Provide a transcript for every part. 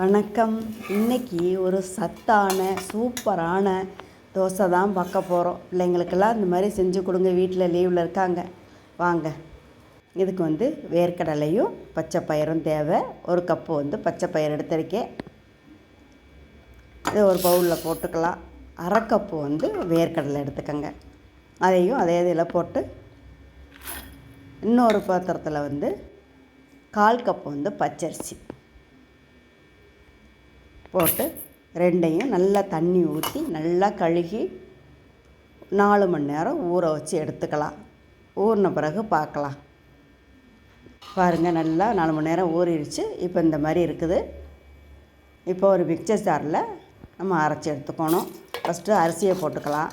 வணக்கம். இன்னைக்கு ஒரு சத்தான சூப்பரான தோசை தான் பார்க்க போகிறோம் பிள்ளைங்களுக்கெல்லாம் இந்த மாதிரி செஞ்சு கொடுங்க வீட்டில் லீவில் இருக்காங்க. வாங்க. இதுக்கு வந்து வேர்க்கடலையும் பச்சை பயிரும் தேவை. ஒரு கப்பு வந்து பச்சை பயிர் எடுத்திருக்கேன். இது ஒரு பவுலில் போட்டுக்கலாம். அரை கப்பு வந்து வேர்க்கடலை எடுத்துக்கோங்க. அதையும் அதே இதில் போட்டு இன்னொரு பாத்திரத்தில் வந்து கால் கப்பு வந்து பச்சரிசி. போட்டு ரெண்டையும் நல்லா தண்ணி ஊற்றி நல்லா கழுகி நாலு மணி நேரம் ஊற வச்சு எடுத்துக்கலாம். ஊறின பிறகு பார்க்கலாம். பாருங்கள் நல்லா நாலு மணி நேரம் ஊறிடுச்சு. இப்போ இந்த மாதிரி இருக்குது. இப்போ ஒரு மிக்சர் ஜாரில் நம்ம அரைச்சி எடுத்துக்கணும். ஃபஸ்ட்டு அரிசியை போட்டுக்கலாம்.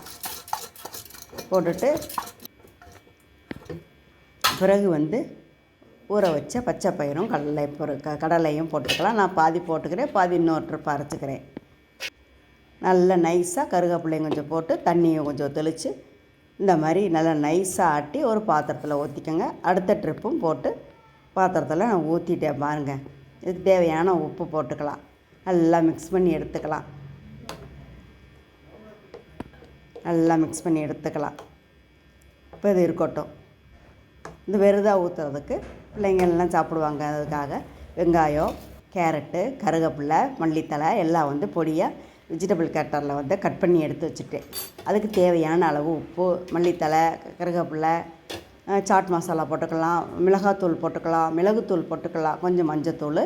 போட்டுட்டு பிறகு வந்து ஊற வச்ச பச்சை பயிரும் கடலை பொரு க கடலையும் போட்டுக்கலாம். நான் பாதி போட்டுக்கிறேன் பாதி இன்னொரு ட்ரிப் நல்லா நைஸாக கருகப்பிள்ளையும் கொஞ்சம் போட்டு தண்ணியும் கொஞ்சம் தெளித்து இந்த மாதிரி நல்லா நைஸாக ஆட்டி ஒரு பாத்திரத்தில் ஊற்றிக்கோங்க அடுத்த ட்ரிப்பும் போட்டு பாத்திரத்தில் நான் ஊற்றிட்டேன் பாருங்கள் இதுக்கு தேவையான உப்பு போட்டுக்கலாம். நல்லா மிக்ஸ் பண்ணி எடுத்துக்கலாம். நல்லா மிக்ஸ் பண்ணி எடுத்துக்கலாம். இப்போ இது இருக்கட்டும். இந்த வெறுதாக ஊற்றுறதுக்கு பிள்ளைங்கள்லாம் சாப்பிடுவாங்க அதுக்காக. வெங்காயம் கேரட்டு கருகப்பில்லை மல்லித்தழை எல்லாம் வந்து பொடியாக வெஜிடபிள் கட்டரில் வந்து கட் பண்ணி எடுத்து வச்சுட்டேன் அதுக்கு தேவையான அளவு உப்பு மல்லித்தழை கருகப்பில்லை சாட் மசாலா போட்டுக்கலாம் மிளகாத்தூள் போட்டுக்கலாம் மிளகுத்தூள் போட்டுக்கலாம் கொஞ்சம் மஞ்சத்தூள்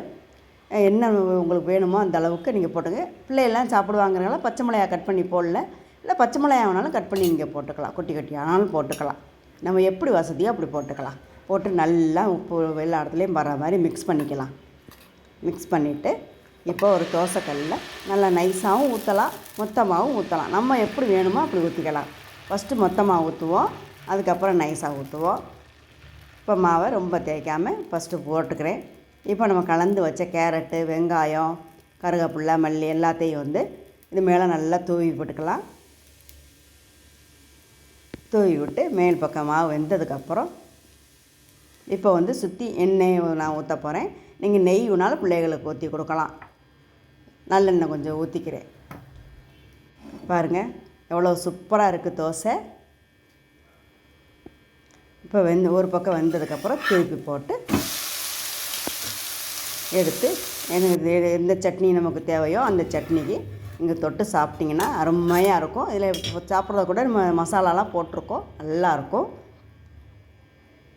என்ன உங்களுக்கு வேணுமோ அந்த அளவுக்கு நீங்கள் போட்டுங்க. பிள்ளையெல்லாம் சாப்பிடுவாங்கிறனால பச்சை மிளகாய் கட் பண்ணி போடல. இல்லை பச்சை மிளகாய் வேணாலும் கட் பண்ணி இங்கே போட்டுக்கலாம். குட்டி குட்டி ஆனாலும் போட்டுக்கலாம். நம்ம எப்படி வசதியோ அப்படி போட்டுக்கலாம். போட்டு நல்லா உப்பு எல்லா இடத்துலையும் வர மாதிரி மிக்ஸ் பண்ணிக்கலாம். மிக்ஸ் பண்ணிவிட்டு இப்போ ஒரு தோசைக்கல்லில் நல்லா நைஸாகவும் ஊற்றலாம் மொத்தமாகவும் ஊற்றலாம் நம்ம எப்படி வேணுமோ அப்படி ஊற்றிக்கலாம் ஃபஸ்ட்டு மொத்தமாக ஊற்றுவோம் அதுக்கப்புறம் நைஸாக ஊற்றுவோம் இப்போ மாவை ரொம்ப தேய்க்காமல் ஃபஸ்ட்டு போட்டுக்கிறேன். இப்போ நம்ம கலந்து வச்ச கேரட்டு வெங்காயம் கருவேப்பில்லை மல்லி எல்லாத்தையும் வந்து இது மேலே நல்லா தூவி போட்டுக்கலாம். தூவி விட்டு மேல் பக்கம் மாவு வெந்ததுக்கப்புறம் இப்போ வந்து சுற்றி எண்ணெய் நான் ஊற்ற போகிறேன் நீங்கள் நெய் வேணாலும் பிள்ளைகளுக்கு ஊற்றி கொடுக்கலாம். நல்லெண்ணெய் கொஞ்சம் ஊற்றிக்கிறேன் பாருங்கள் எவ்வளோ சூப்பராக இருக்குது தோசை. இப்போ வெந்து ஒரு பக்கம் வெந்ததுக்கப்புறம் திருப்பி போட்டு எடுத்து எனக்கு எந்த சட்னி நமக்கு தேவையோ அந்த சட்னிக்கு இங்கே தொட்டு சாப்பிட்டிங்கன்னா அருமையாக இருக்கும். இதில் சாப்பிட்றத கூட நம்ம மசாலாலாம் போட்டிருக்கோம். நல்லாயிருக்கும்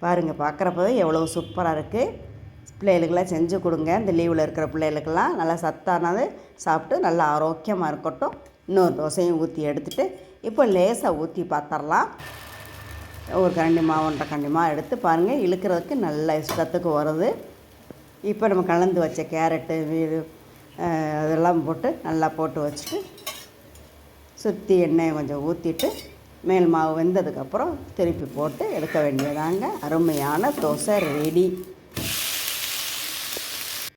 பாருங்கள் பார்க்குறப்பவே எவ்வளோ சூப்பராக இருக்குது பிள்ளைகளுக்கெல்லாம் செஞ்சு கொடுங்க. இந்த லீவில் இருக்கிற பிள்ளைகளுக்கெல்லாம் நல்லா சத்தானது சாப்பிட்டு நல்லா ஆரோக்கியமாக இருக்கட்டும். இன்னொரு தோசையும் ஊற்றி எடுத்துகிட்டு இப்போ லேசாக ஊற்றி பார்த்துடலாம் ஒரு கரண்டி மாவு ஒன்றரை கரண்டி மாவு எடுத்து பாருங்கள் இழுக்கிறதுக்கு நல்ல இஷ்டத்துக்கு வருது. இப்போ நம்ம கலந்து வச்ச கேரட்டு வீடு அதெல்லாம் போட்டு நல்லா போட்டு வச்சுட்டு சுற்றி எண்ணெயை கொஞ்சம் ஊற்றிட்டு மேல் மாவு வெந்ததுக்கப்புறம் திருப்பி போட்டு எடுக்க வேண்டியதாங்க. அருமையான தோசை ரெடி